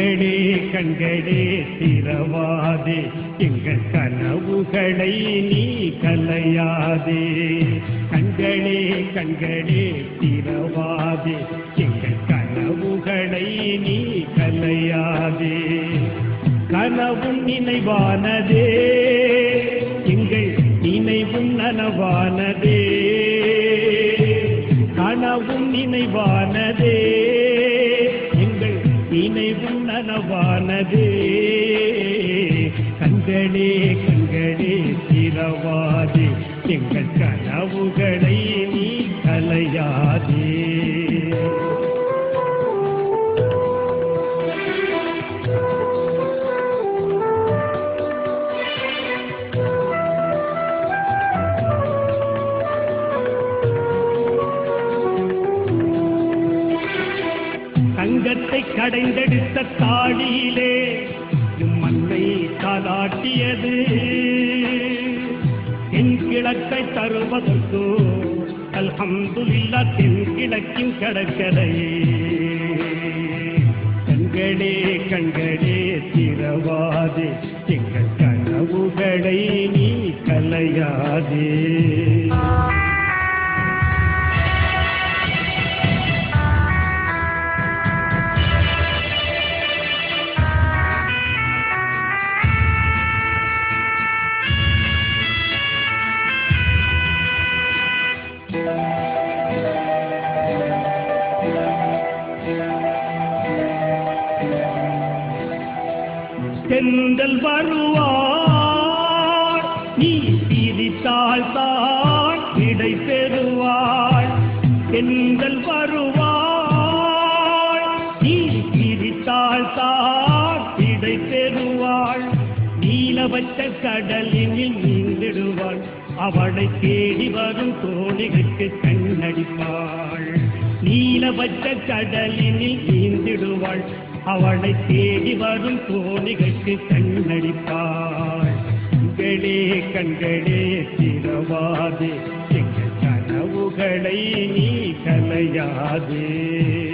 கண்களே கண்களே திறவாதே. எங்கள் கனவுகளை நீ கலையாதே. கண்களே கண்களே திறவாதே. எங்கள் கனவுகளை நீ கலையாதே. கனவும் நினைவானதே. எங்கள் நினைவும் நனவானதே. கனவும் நினைவானதே. நனவானதே கண்களே கண்களே திரவாதே எங்கள் கனவுகளை மண்ணை கடைந்தெடுத்த தாழியிலே மண்ணை தாளாட்டியது. தென் கிழக்கை தருவதற்கோ அல்ஹம்துல்லா தென் கிழக்கின் கடற்கரையே கண்களே கண்களே திறவாதே எங்கள் கனவுகளை நீ கலையாதே. நீலவச்ச கடலினில் நீந்திடுவாள். அவளை தேடி வரும் தோழிகளுக்கு கண்ணடிப்பாள். நீலவச்ச கடலினில் நீந்திடுவாள். அவளை தேடி வரும் தோழிகளுக்கு கண்ணடிப்பாள். கண்களே கண்களே திரவாதே எங்கள் கனவுகளை நீ கலையாதே.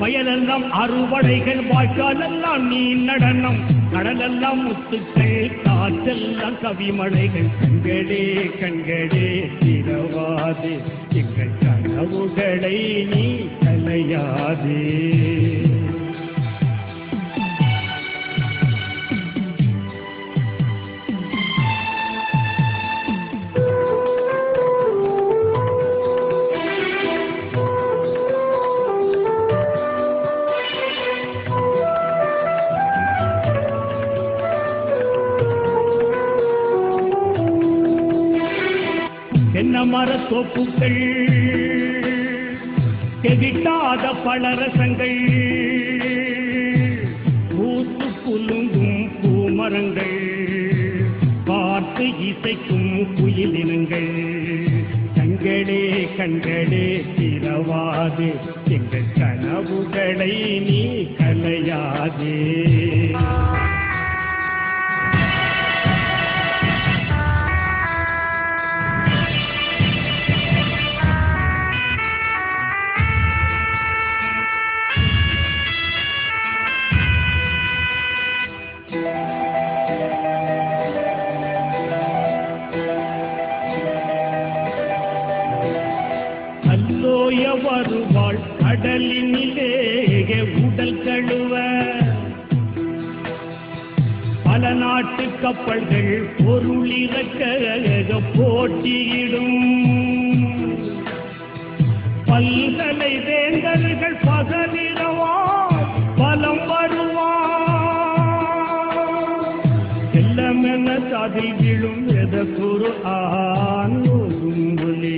வயலெல்லாம் அறுவடைகள் வாய்க்காலெல்லாம் நீ நடனம். கடலெல்லாம் முத்துக்கள் காற்றெல்லாம் கவிமழைகள் கண்களே கண்களே திரவாதே எங்கள் கனவுகளை நீ கலையாதே. மரத் தோப்புகள் தெவிட்டாத பழரசங்கள். பூத்து புலுங்கும் பூமரங்கள். பார்த்து இசைக்கும் குயிலினங்கள். கண்களே கண்களே திறவாது. எங்கள் கனவுகளை நீ கலையாதே வருவாள் கடலினிலே உடல் கழுவ. பல நாட்டு கப்பல்கள் பொருளிறக்க போட்டியிடும். பல்கலை வேந்தல்கள் பகலிரவார் பலம் வருவார் செல்லமென அதில் விழும் எத குரு ஆண் ஒதுங்குலே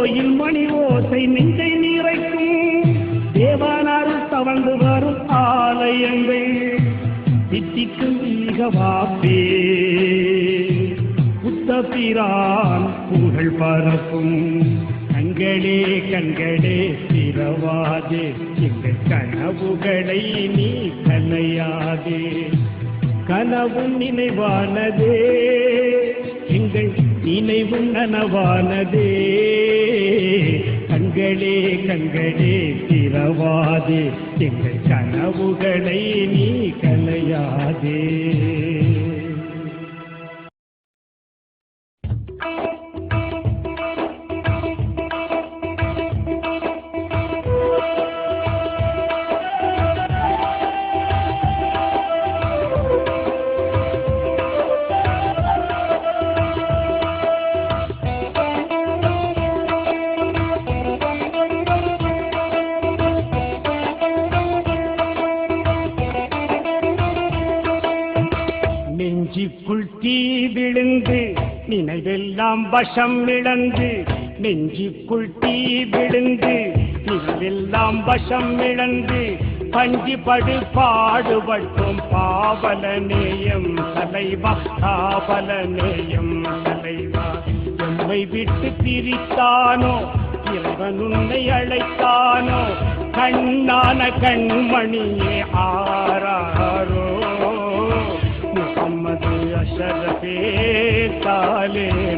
கோயில் மணி ஓசை நெஞ்சை நிறைக்கும். தேவானாறு தவழ்ந்து வரும் ஆலயங்கள் சித்திக்கும் மிகவாப்பே புத்த பிரான் புகழ் பரப்பும். கண்களே கண்களே திறவாதே. எங்கள் கனவுகளை நீ கலையாதே கனவு நினைவானதே. எங்கள் நினைவும் நனவானதே கண்களே கண்களே திறவாதே. எங்கள் கனவுகளை நீ கலையாதே நெஞ்சுக்குள் தீ விழுந்து நினைவெல்லாம் வசம் இழந்து நெஞ்சுக்குள் தீ விழுந்து நினைவெல்லாம் வசம் இழந்து பஞ்சி படு பாடுபட்டும் பாவல நேயம் தலைவா பாவல நேயம் தலைவா. எம்மை விட்டு பிரித்தானோ இறைவன் உன்னை அழைத்தானோ கண்ணான கண்மணியே ஆராரோ. தாலேலோ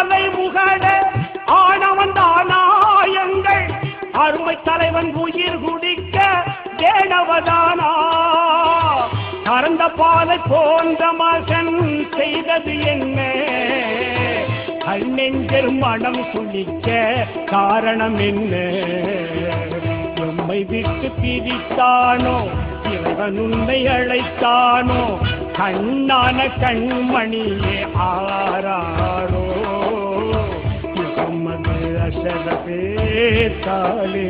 அரணாயக்கமலை முகட ஆனவன் தானாயங்கள் அருமை தலைவன் உயிர் குடிக்க தேனவதானா. கறந்த பாலை போன்ற மகன் செய்தது என்ன? கண்ணெஞ்சர் மனம் குளிக்க காரணம் என்ன? எம்மை விட்டு பிரித்தானோ இறைவன் உன்னை அழைத்தானோ? கண்ணான கண்மணியே ஆராரோ முகம்மது அஷரபே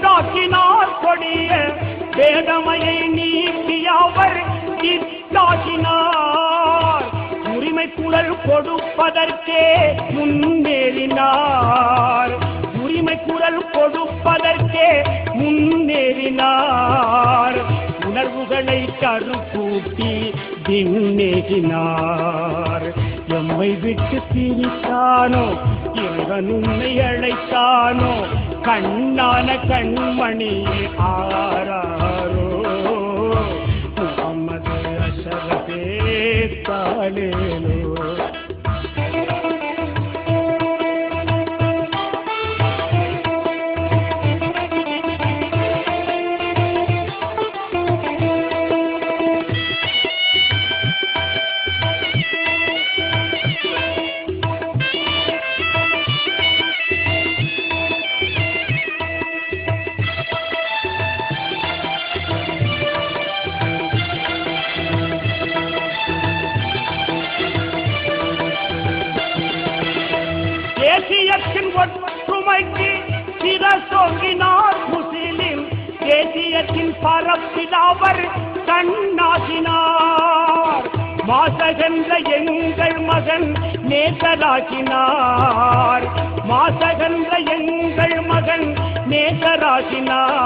தாக்கினார் கொடிய வேதமையை நீக்கி அவர் தாக்கினார் உரிமை குரல் கொடுப்பதற்கே முன்னேறினார். உரிமை குரல் கொடுப்பதற்கே முன்னேறினார். உணர்வுகளை கருக்கூட்டி தின்னேகினார் எம்மை விட்டு பிரித்தானோ இறைவன் உன்னை அழைத்தானோ? கண்ணான கண்மணி ஆராரோ? முகம்மது அசரதே தாலேலோ மனத்தில் அவர் கண்ணாகினார் மாசகன்ற எங்கள் மகன் நேசராகினார் மாசகன்ற எங்கள் மகன் நேசராகினார்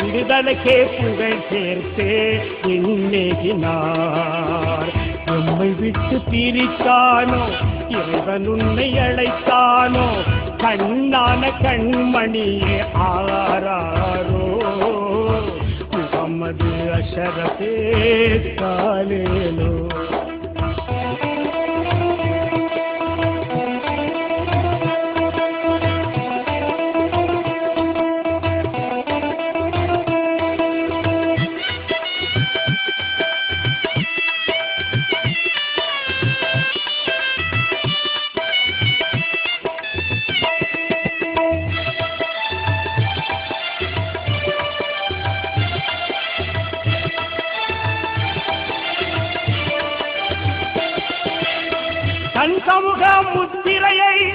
விடுதலைக்கே புகழ் சேர்த்து எண்ணேகினார் நம்மை விட்டு பிரித்தானோ இறைவன் உன்னை அழைத்தானோ கண்ணான கண்மணியே ஆராரோ. அஷரபே தாலேலோ தன் சமூக முத்திரையை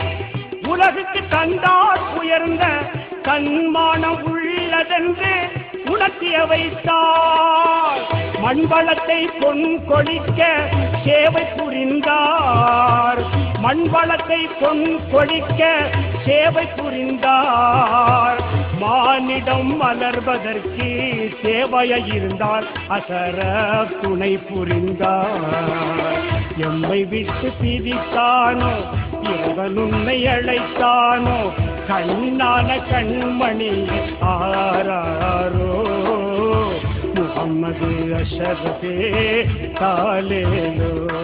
உலகுக்கு தந்தார் உயர்ந்த தன்மானம் உள்ளதென்று உணர்த்திய வைத்தார் மண்வளத்தை பொன் கொழிக்க சேவை புரிந்தார். மண்வளத்தை பொன் கொழிக்க சேவை புரிந்தார். மானிடம் மலர்வதற்கு சேவையாயிருந்தார் இருந்தால் அசர துணை புரிந்தார். எம்மை விட்டு பிரித்தானோ? இறைவன் உன்னை அழைத்தானோ? கண்ணான கண்மணி ஆராரோ? முகம்மது அஷரதே தாலேலோ